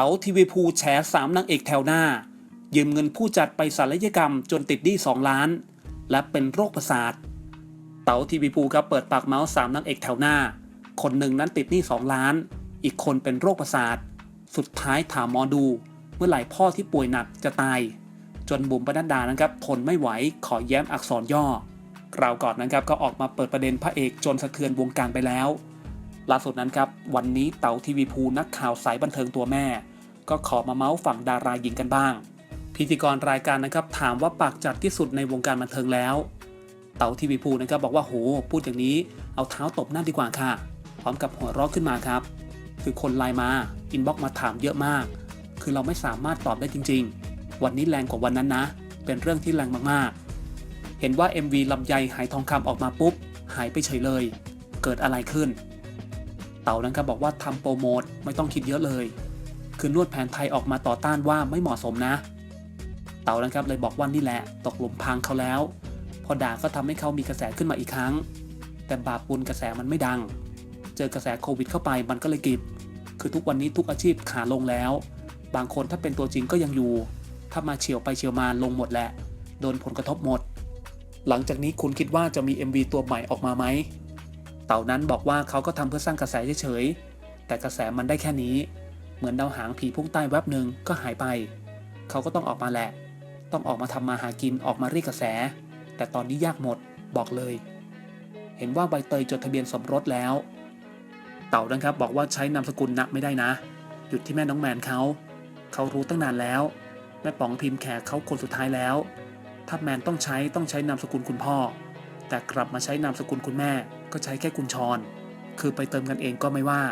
เต๋าทีวีภูแฉสามนางเอกแถวหน้า ยืมเงินผู้จัดไปศัลยกรรมจนติดหนี้2ล้าน และเป็นโรคประสาท เต๋าทีวีภูครับเปิดปากเมาส์สามนางเอกแถวหน้า คนหนึ่งนั้นติดหนี้2ล้าน อีกคนเป็นโรคประสาท สุดท้ายถามหมอดู เมื่อไหร่พ่อที่ป่วยหนักจะตาย จนบุ๋มปนัดดานะครับทนไม่ไหวขอแย้มอักษรย่อกล่าวก่อนนะครับก็ออกมาเปิดประเด็นพระเอกจนสะเทือนวงการไปแล้วล่าสุดนั้นครับ วันนี้เต๋าทีวีภูนักข่าวสายบันเทิงตัวแม่ ก็ขอมาเมาส์ฝั่งดาราหญิงกันบ้าง พิธีกรรายการนะครับถามว่าปากจัดที่สุดในวงการบันเทิงแล้ว เต๋าทีวีภูนะครับบอกว่าโหพูดอย่างนี้เอาเท้าตบหน้าดีกว่าค่ะ พร้อมกับหัวเราะขึ้นมาครับ คือคนไลน์มาอินบ็อกมาถามเยอะมาก คือเราไม่สามารถตอบได้จริง ๆ วันนี้แรงกว่าวันนั้นนะ เป็นเรื่องที่แรงมากๆ เห็นว่า MV ลำไยหายทองคำออกมาปุ๊บหายไปเฉยเลย เกิดอะไรขึ้น เต่านั้นก็บอกว่าทำโปรโมทไม่ต้องคิดเยอะเลย คือนวดแผนไทยออกมาต่อต้านว่าไม่เหมาะสมนะ เต่านะครับเลยบอกว่านี่แหละ ตกหลุมพรางเขาแล้ว พอด่าก็ทำให้เขามีกระแสขึ้นมาอีกครั้ง แต่บาปบุญกระแสมันไม่ดัง เจอกระแสโควิดเข้าไปมันก็เลยกิบ คือทุกวันนี้ทุกอาชีพขาลงแล้ว บางคนถ้าเป็นตัวจริงก็ยังอยู่ ถ้ามาเฉียวไปเฉียวมาลงหมดแหละ โดนผลกระทบหมด หลังจากนี้คุณคิดว่าจะมี MV ตัวใหม่ออกมาไหม เต่านั้นบอกว่าเขาก็ทำเพื่อสร้างกระแสเฉยๆแต่กระแสมันได้แค่นี้ เหมือนดาวหางผีพุ่งใต้แวบหนึ่งก็หายไป เขาก็ต้องออกมาแหละ ต้องออกมาทำมาหากินออกมาเรียกกระแส แต่ตอนนี้ยากหมดบอกเลย เห็นว่าใบเตยจดทะเบียนสมรสแล้ว เต่านะครับบอกว่าใช้นามสกุลณไม่ได้นะ หยุดที่แม่น้องแมนเขาเขารู้ตั้งนานแล้ว แม่ป๋องพิมพ์แขกเขาคนสุดท้ายแล้ว ถ้าแมนต้องใช้ต้องใช้นามสกุลคุณพ่อ แต่กลับมาใช้นามสกุลคุณแม่ ก็ใช้แค่คุณชร คือไปเติมกันเองก็ไม่ว่า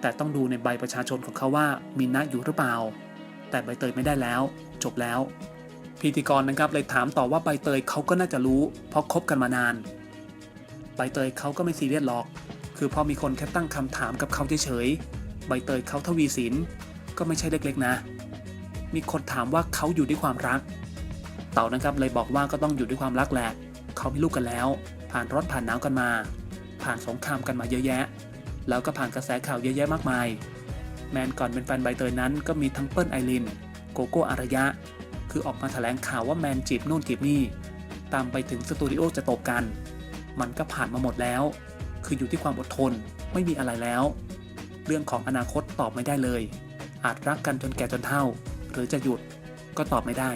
แต่ต้องดูในใบประชาชนของเขาว่ามีนะอยู่หรือเปล่า แต่ใบเตยไม่ได้แล้ว จบแล้ว พิธีกรนะครับเลยถามต่อว่าใบเตยเขาก็น่าจะรู้ เพราะคบกันมานาน ใบเตยเขาก็ไม่ซีเรียสหรอก คือพอมีคนแค่ตั้งคำถามกับเขาเฉยๆใบเตยเขาทวีสินก็ไม่ใช่เล็กๆนะ มีคนถามว่าเขาอยู่ด้วยความรัก เต่านะครับเลยบอกว่าก็ต้องอยู่ด้วยความรักแหละเขามีลูกกันแล้ว ผ่านร้อนผ่านหนาวกันมา ผ่านสงครามกันมาเยอะแยะ แล้วก็ผ่านกระแสข่าวเยอะแยะมากมาย แมนก่อนเป็นแฟนใบเตยนั้นก็มีทั้งเปิ้ลไอริน โกโก้อารยะ คือออกมาแถลงข่าวว่าแมนจีบนู่นจีบนี่ ตามไปถึงสตูดิโอจะตบกัน มันก็ผ่านมาหมดแล้ว คืออยู่ที่ความอดทน ไม่มีอะไรแล้ว เรื่องของอนาคตตอบไม่ได้เลย อาจรักกันจนแก่จนเฒ่า หรือจะหยุด ก็ตอบไม่ได้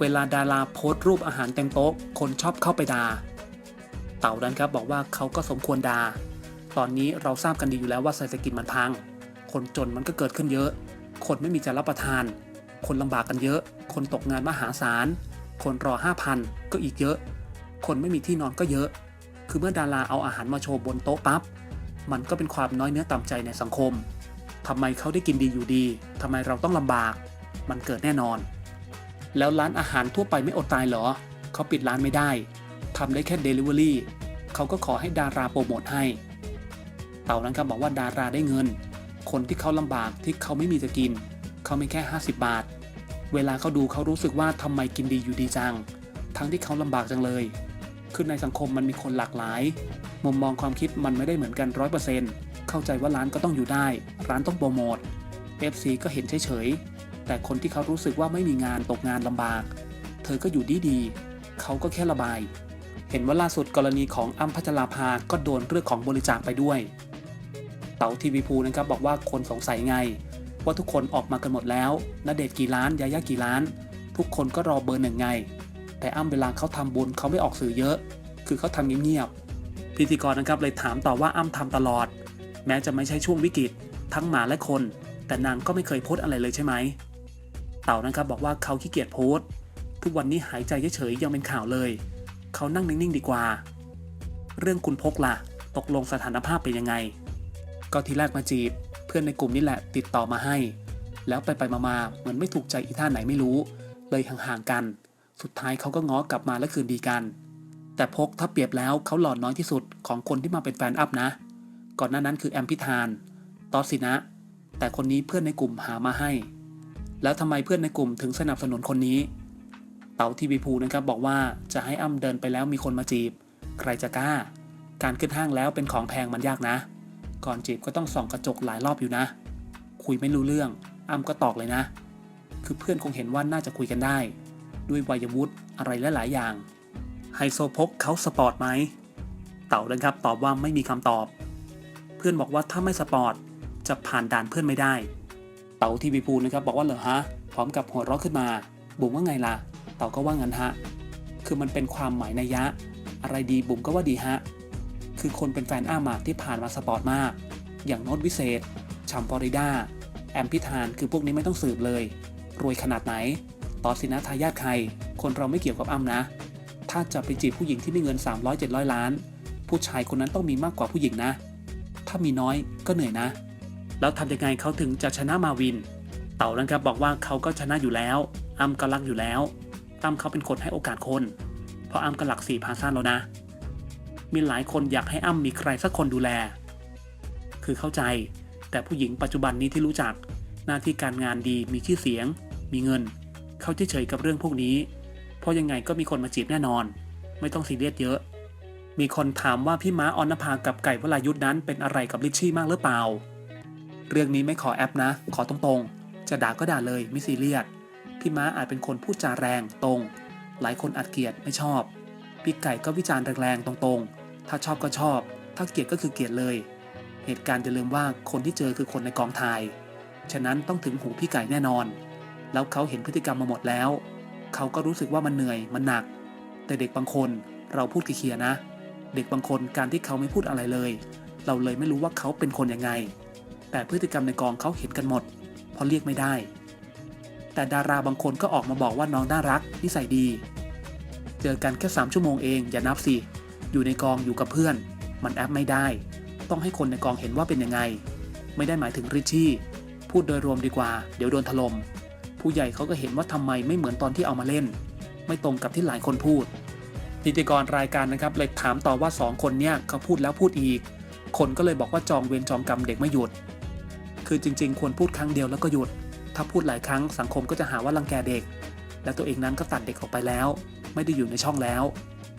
เวลาดาราโพสต์รูปอาหารเต็มโต๊ะ คนชอบเข้าไปดา่าเต่าดันครับบอกว่าเขาก็สมควรดา่า ตอนนี้เราทราบกันดีอยู่แล้วว่าเศรษฐกิจมันพัง คนจนมันก็เกิดขึ้นเยอะ คนไม่มีจะรับประทาน คนลำบากกันเยอะ คนตกงานมหาศาล คนรอ 5,000 ก็อีกเยอะ คนไม่มีที่นอนก็เยอะ คือเมื่อดาราเอาอาหารมาโชว์บนโต๊ะปั๊บ มันก็เป็นความน้อยเนื้อต่ำใจในสังคมทำไมเขาได้กินดีอยู่ดี ทำไมเราต้องลำบาก มันเกิดแน่นอน แล้วร้านอาหารทั่วไปไม่อดตายเหรอ เขาปิดร้านไม่ได้ ทำได้แค่ Delivery เขาก็ขอให้ดาราโปรโมทให้ เต่านั้นครับบอกว่าดาราได้เงิน คนที่เขาลำบากที่เขาไม่มีจะกิน เขาไม่แค่ 50 บาท เวลาเขาดูเขารู้สึกว่าทำไมกินดีอยู่ดีจัง ทั้งที่เขาลำบากจังเลย คือในสังคมมันมีคนหลากหลาย มุมมองความคิดมันไม่ได้เหมือนกันร้อยเปอร์เซ็นต์เข้าใจว่าร้านก็ต้องอยู่ได้ ร้านต้องโปรโมท FC ก็เห็นเฉยๆ แต่คนที่เขารู้สึกว่าไม่มีงานตกงานลำบาก เธอก็อยู่ดีดีๆเขาก็แค่ระบาย เห็นว่าล่าสุดกรณีของอ้ำพัชราภาก็โดนเรื่องของบริจาคไปด้วย เต๋าทีวีภูนะครับบอกว่าคนสงสัยไง ว่าทุกคนออกมากันหมดแล้วณเดชกี่ล้านยายากี่ล้าน ทุกคนก็รอเบอร์หนึ่งไง แต่อ้ำเวลาเขาทำบุญเขาไม่ออกสื่อเยอะ คือเขาทำเงียบๆพิธีกรนะครับเลยถามต่อว่าอ้ำทำตลอด แม้จะไม่ใช่ช่วงวิกฤต ทั้งหมาและคน แต่นางก็ไม่เคยโพสอะไรเลยใช่ไหมเต่านะครับบอกว่าเขาขี้เกียจโพสทุกวันนี้หายใจเฉยๆยังเป็นข่าวเลย เขานั่งนิ่งๆดีกว่า เรื่องคุณพกล่ะ ตกลงสถานภาพเป็นยังไง ก็ทีแรกมาจีบ เพื่อนในกลุ่มนี่แหละติดต่อมาให้ แล้วไปไปมาๆเหมือนไม่ถูกใจอีท่าไหนไม่รู้ เลยห่างๆกัน สุดท้ายเขาก็ง้อกลับมาและคืนดีกัน แต่พกถ้าเปรียบแล้วเขาหล่อนน้อยที่สุดของคนที่มาเป็นแฟนอัพนะ ก่อนหน้านั้นคือแอมพิธานตอสินะ แต่คนนี้เพื่อนในกลุ่มหามาให้ แล้วทำไมเพื่อนในกลุ่มถึงสนับสนุนคนนี้ เต๋าทีวีภูนะครับบอกว่าจะให้อ้ำเดินไปแล้วมีคนมาจีบ ใครจะกล้า การขึ้นห้างแล้วเป็นของแพงมันยากนะ ก่อนจีบก็ต้องส่องกระจกหลายรอบอยู่นะ คุยไม่รู้เรื่อง อ้ำก็ตอกเลยนะ คือเพื่อนคงเห็นว่าน่าจะคุยกันได้ ด้วยวัยวุฒิอะไรลหลายอย่าง ไฮโซพกเขาสปอร์ตไหม เต่านะครับตอบว่าไม่มีคำตอบ เพื่อนบอกว่าถ้าไม่สปอร์ตจะผ่านด่านเพื่อนไม่ได้ เต่าทีวีพูนะครับบอกว่าเหรอฮะ พร้อมกับหัวเราะขึ้นมา บุ๋มว่าไงล่ะ เต่าก็ว่างั้นฮะ คือมันเป็นความหมายนัยยะ อะไรดีบุ๋มก็ว่าดีฮะ คือคนเป็นแฟนอ้ามาที่ผ่านมาสปอร์ตมาก อย่างโน้ตวิเศษชัมปอริด้าแอมพิธานคือพวกนี้ไม่ต้องสืบเลย รวยขนาดไหนต่อสินะทายาทใคร คนเราไม่เกี่ยวกับอ้ำนะ ถ้าจะไปจีบผู้หญิงที่มีเงิน 300 700 ล้าน ผู้ชายคนนั้นต้องมีมากกว่าผู้หญิงนะ ถ้ามีน้อยก็เหนื่อยนะ แล้วทำยังไงเขาถึงจะชนะมาวิน เต่านะครับบอกว่าเขาก็ชนะอยู่แล้ว อ้ำก็รักอยู่แล้ว อ้ำเขาเป็นคนให้โอกาสคน เพราะอ้ำก็หลักสี่พาซ่านแล้วนะ มีหลายคนอยากให้อ้ำมีใครสักคนดูแล คือเข้าใจ แต่ผู้หญิงปัจจุบันนี้ที่รู้จัก หน้าที่การงานดีมีชื่อเสียง มีเงิน เขาเฉยๆกับเรื่องพวกนี้ เพราะยังไงก็มีคนมาจีบแน่นอน ไม่ต้องซีเรียสเยอะ มีคนถามว่าพี่ม้าออนภากับไก่วรายุทธ์นั้นเป็นอะไรกับลิชชี่มากหรือเปล่า เรื่องนี้ไม่ขอแอปนะ ขอตรงๆ จะด่าก็ด่าเลยไม่ซีเรียสพี่ม้าอาจเป็นคนพูดจาแรงตรง หลายคนอาจเกียดไม่ชอบ พี่ไก่ก็วิจารณ์แรงๆตรงๆ ถ้าชอบก็ชอบ ถ้าเกลียดก็คือเกลียดเลย เหตุการณ์จะลืมว่าคนที่เจอคือคนในกองถ่าย ฉะนั้นต้องถึงหูพี่ไก่แน่นอน แล้วเขาเห็นพฤติกรรมมาหมดแล้ว เขาก็รู้สึกว่ามันเหนื่อย มันหนัก แต่เด็กบางคนเราพูดเคลียร์นะ เด็กบางคนการที่เขาไม่พูดอะไรเลย เราเลยไม่รู้ว่าเขาเป็นคนยังไง แต่พฤติกรรมในกองเขาเห็นกันหมด เพราะเรียกไม่ได้ แต่ดาราบางคนก็ออกมาบอกว่าน้องน่ารัก นิสัยดี เจอกันแค่3ชั่วโมงเองอย่านับสิ อยู่ในกองอยู่กับเพื่อน มันแอปไม่ได้ ต้องให้คนในกองเห็นว่าเป็นยังไง ไม่ได้หมายถึงริชชี่พูดโดยรวมดีกว่า เดี๋ยวโดนถลม่มผู้ใหญ่เขาก็เห็นว่าทำไมไม่เหมือนตอนที่เอามาเล่น ไม่ตรงกับที่หลายคนพูดพิธีกรรายการนะครับเลยถามต่อว่าสองคนเนี่ยเขาพูดแล้วพูดอีก คนก็เลยบอกว่าจองเวรจองกรรมเด็กไม่หยุด คือจริง ๆ ควรพูดครั้งเดียวแล้วก็หยุด ถ้าพูดหลายครั้งสังคมก็จะหาว่ารังแกเด็ก และตัวเองนั้นก็ตัดเด็กออกไปแล้ว ไม่ได้อยู่ในช่องแล้ว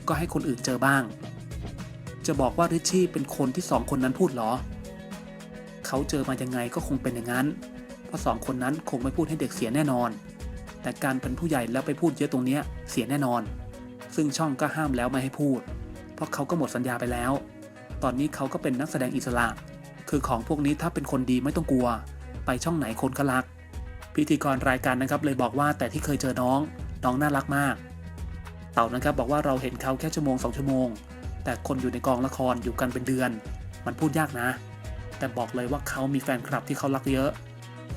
ก็ให้คนอื่นเจอบ้าง จะบอกว่าริชชี่เป็นคนที่สองคนนั้นพูดเหรอ เขาเจอมายังไงก็คงเป็นอย่างนั้น เพราะสองคนนั้นคงไม่พูดให้เด็กเสียแน่นอน แต่การเป็นผู้ใหญ่แล้วไปพูดเยอะตรงเนี้ยเสียแน่นอน ซึ่งช่องก็ห้ามแล้วไม่ให้พูด เพราะเขาก็หมดสัญญาไปแล้ว ตอนนี้เขาก็เป็นนักแสดงอิสระ คือของพวกนี้ถ้าเป็นคนดีไม่ต้องกลัว ไปช่องไหนคนก็รัก พิธีกรรายการนะครับเลยบอกว่าแต่ที่เคยเจอน้อง น้องน่ารักมาก เต่านะครับบอกว่าเราเห็นเขาแค่ชั่วโมงสองชั่วโมง แต่คนอยู่ในกองละครอยู่กันเป็นเดือน มันพูดยากนะ แต่บอกเลยว่าเขามีแฟนคลับที่เขารักเยอะ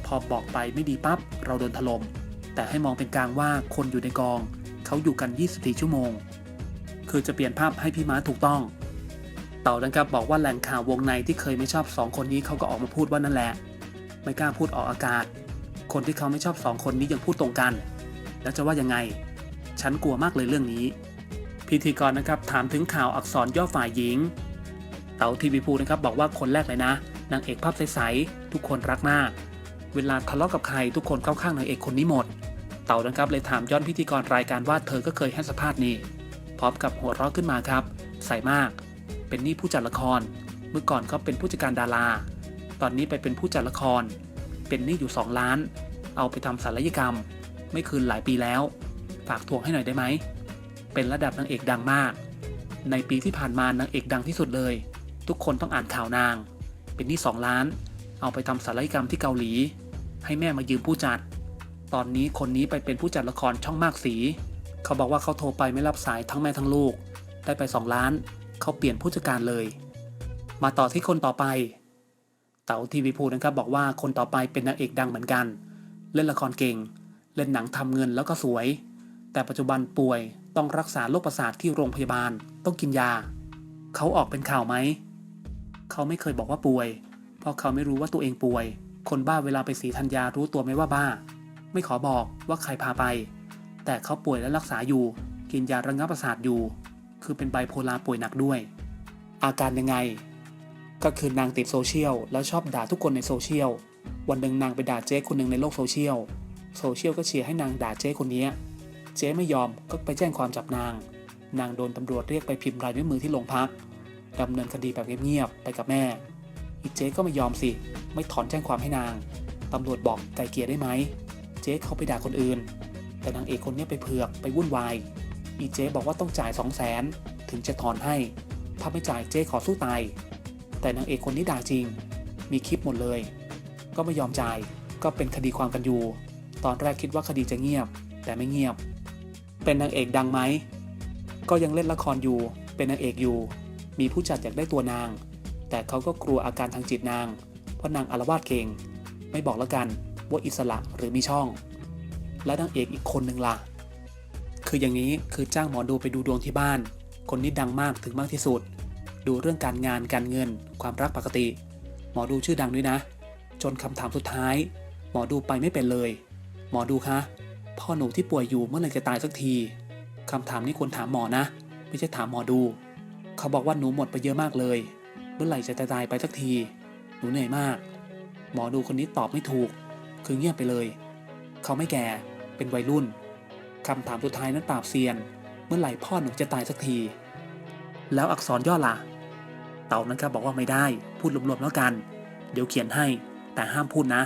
พอบอกไปไม่ดีปั๊บเราโดนถล่มแต่ให้มองเป็นกลางว่าคนอยู่ในกอง เขาอยู่กัน 24 ชั่วโมง คือจะเปลี่ยนภาพให้พี่ม้าถูกต้อง เต่านะครับบอกว่าแหล่งข่าววงในที่เคยไม่ชอบสองคนนี้เขาก็ออกมาพูดว่านั่นแหละ ไม่กล้าพูดออกอากาศ คนที่เขาไม่ชอบสองคนนี้ยังพูดตรงกัน แล้วจะว่ายังไง ฉันกลัวมากเลยเรื่องนี้ พิธีกรนะครับถามถึงข่าวอักษรย่อฝ่ายหญิง เต๋าทีวีพูนะครับบอกว่าคนแรกเลยนะนางเอกภาพใสๆทุกคนรักมาก เวลาทะเลาะกับใครทุกคนเข้าข้างนางเอกคนนี้หมด เต่านะครับเลยถามย้อนพิธีกรรายการว่าเธอก็เคยให้สัมภาษณ์นี่พร้อมกับหัวเราะขึ้นมาครับ ใส่มาก เป็นนี่ผู้จัดละคร เมื่อก่อนก็เป็นผู้จัดการดารา ตอนนี้ไปเป็นผู้จัดละคร เป็นนี้อยู่ 2 ล้าน เอาไปทำศัลยกรรม ไม่คืนหลายปีแล้ว ฝากทวงให้หน่อยได้ไหม เป็นระดับนางเอกดังมาก ในปีที่ผ่านมานางเอกดังที่สุดเลย ทุกคนต้องอ่านข่าวนาง เป็นหนี้2ล้าน เอาไปทำศัลยกรรมที่เกาหลี ให้แม่มายืมผู้จัด ตอนนี้คนนี้ไปเป็นผู้จัดละครช่องมากสี เขาบอกว่าเขาโทรไปไม่รับสายทั้งแม่ทั้งลูก ได้ไป2ล้าน เขาเปลี่ยนผู้จัดการเลย มาต่อที่คนต่อไป เต๋าทีวีพูนะครับบอกว่าคนต่อไปเป็นนางเอกดังเหมือนกัน เล่นละครเก่ง เล่นหนังทำเงินแล้วก็สวย แต่ปัจจุบันป่วยต้องรักษาโรคประสาทที่โรงพยาบาลต้องกินยา เขาออกเป็นข่าวไหม เขาไม่เคยบอกว่าป่วย เพราะเขาไม่รู้ว่าตัวเองป่วย คนบ้าเวลาไปสีธัญญารู้ตัวไหมว่าบ้า ไม่ขอบอกว่าใครพาไป แต่เขาป่วยและรักษาอยู่ กินยาระงับประสาทอยู่ คือเป็นไบโพลาป่วยหนักด้วย อาการยังไง ก็คือนางติดโซเชียลแล้วชอบด่าทุกคนในโซเชียลวันหนึ่งนางไปด่าเจ๊คนหนึ่งในโลกโซเชียลโซเชียลก็เชียร์ให้นางด่าเจ๊คนนี้ เจ๊ไม่ยอมก็ไปแจ้งความจับนาง นางโดนตำรวจเรียกไปพิมพ์ลายนิ้วมือที่โรงพักดำเนินคดีแบบเงียบๆไปกับแม่ อีเจ๊ก็ไม่ยอมสิ ไม่ถอนแจ้งความให้นาง ตำรวจบอกไกลเกลียได้ไหม เจ๊เขาไปด่าคนอื่น แต่นางเอกคนนี้ไปเผือกไปวุ่นวาย อีเจ๊บอกว่าต้องจ่ายสองแสนถึงจะถอนให้ ถ้าไม่จ่ายเจ๊ขอสู้ตาย แต่นางเอกคนนี้ด่าจริง มีคลิปหมดเลย ก็ไม่ยอมจ่าย ก็เป็นคดีความกันอยู่ ตอนแรกคิดว่าคดีจะเงียบ แต่ไม่เงียบ เป็นนางเอกดังไหม ก็ยังเล่นละครอยู่ เป็นนางเอกอยู่ มีผู้จัดอยากได้ตัวนาง แต่เขาก็กลัวอาการทางจิตนาง เพราะนางอารวาสเก่ง ไม่บอกแล้วกันว่าอิสระหรือมีช่อง และนางเอกอีกคนหนึ่งล่ะ คืออย่างนี้คือจ้างหมอดูไปดูดวงที่บ้าน คนนี้ดังมากถึงมากที่สุด ดูเรื่องการงานการเงิน ความรักปกติ หมอดูชื่อดังด้วยนะ จนคำถามสุดท้าย หมอดูไปไม่เป็นเลย หมอดูคะ พ่อหนูที่ป่วยอยู่เมื่อไหร่จะตายสักทีคำถามนี้ควรถามหมอนะ ไม่ใช่ถามหมอดู เขาบอกว่าหนูหมดไปเยอะมากเลย เมื่อไหร่จะตายไปสักที หนูเหนื่อยมาก หมอดูคนนี้ตอบไม่ถูก คือเงียบไปเลย เขาไม่แก่ เป็นวัยรุ่นคำถามสุดท้ายนั้นปราบเซียน เมื่อไหร่พ่อหนูจะตายสักที แล้วอักษรย่อล่ะ เต่านั้นครับบอกว่าไม่ได้ พูดรวมๆแล้วกัน เดี๋ยวเขียนให้ แต่ห้ามพูดนะ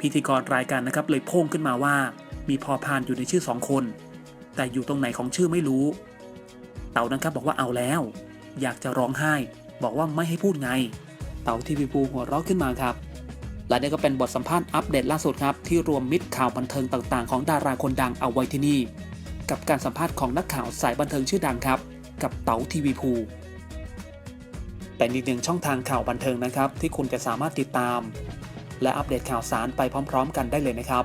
พิธีกรรายการนะครับเลยพ่งขึ้นมาว่า มีพอพานอยู่ในชื่อสองคน แต่อยู่ตรงไหนของชื่อไม่รู้ เต่านะครับบอกว่าเอาแล้ว อยากจะร้องไห้ บอกว่าไม่ให้พูดไง เต่าทีวีภูหัวเราะขึ้นมาครับ และนี่ก็เป็นบทสัมภาษณ์อัปเดตล่าสุดครับ ที่รวมมิตรข่าวบันเทิงต่างๆ ของดาราคนดังเอาไว้ที่นี่ กับการสัมภาษณ์ของนักข่าวสายบันเทิงชื่อดังครับ กับเต๋าทีวีภูเป็นอีกหนึ่งช่องทางข่าวบันเทิงนะครับ ที่คุณจะสามารถติดตาม และอัปเดตข่าวสารไปพร้อม ๆ กันได้เลยนะครับ